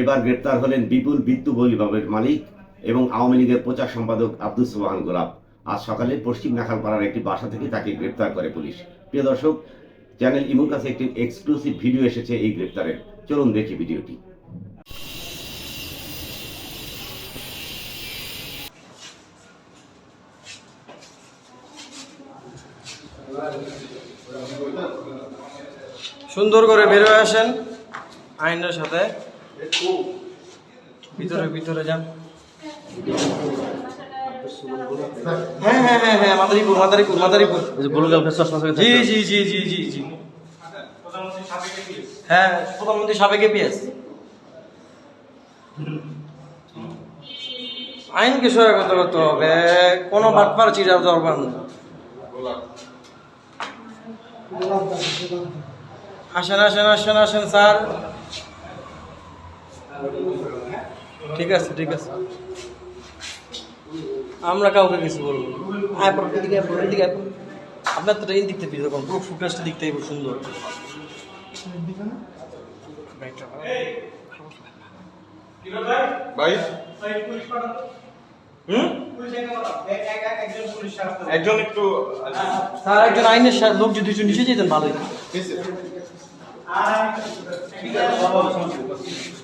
এবার গ্রেপ্তার হলেন বিপুল বিদ্যু বলিবাবের মালিক এবং আওয়ামী লীগের প্রচার সম্পাদক আব্দুল সোহান গোলাপ। আজ সকালে পশ্চিম নাখালপাড়ার একটি বাসা থেকে তাকে গ্রেপ্তার করে পুলিশ। প্রিয় দর্শক, চ্যানেল ইমুর কাছে একটি এক্সক্লুসিভ ভিডিও এসেছে এই গ্রেপ্তারের। চলুন দেখি ভিডিওটি। সুন্দর করে বের হয়ে আসেন আইনের সাথে। ভিতরে ভিতরে যান। হ্যাঁ হ্যাঁ হ্যাঁ হ্যাঁ মাদারীপুর মাদারীপুর মাদারীপুর ব্লু কালার চশমা জি জি জি জি জি জি। হ্যাঁ প্রধানমন্ত্রী সাবেক এপিএস আইনকে সহায়তা করতে হবে কোনো বাটপার চিরার দরকার নেই। আসেন আসেন আসেন আসেন স্যার। ঠিক আছে ঠিক আছে। আমরা কাউকে কিছু বলব এদিকে এদিকে আপনার তো এই পুরো ফুটেজটা খুব সুন্দর। ভাই? হুম? একজন একটু স্যার একজন আইনের লোক যদি একটু নিচে যেতেন ভালোই। সেটাই সেটাই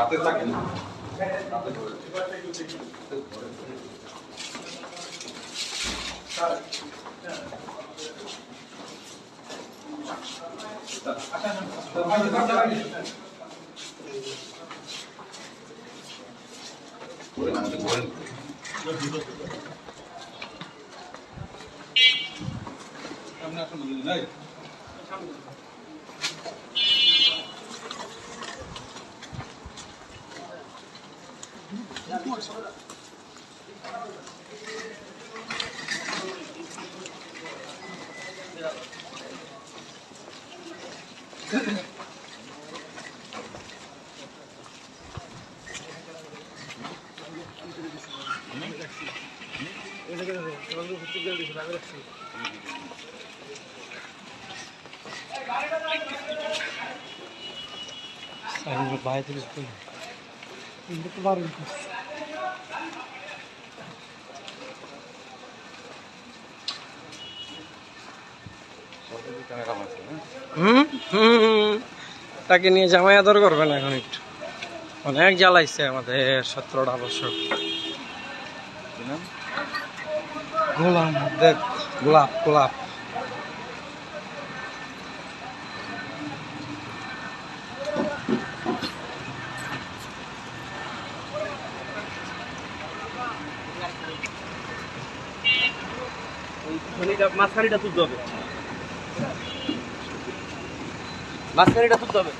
পাশে ইয়ে করছে এক পাশে ওরা ঢুকছে হাতে থাকে না হাতে ধরে বাইরে থেকে হুম? হুম। হুম। তাকে নিয়ে জামাই আদর করবেন এখন একটু। অনেক জ্বালাইছে আমাদের সতেরোটা বছর। গোলাম দেখ গোলাপ গোলাপ। মাঝখানিটা তুলতে হবে। মাঝখানিটা তুলতে হবে।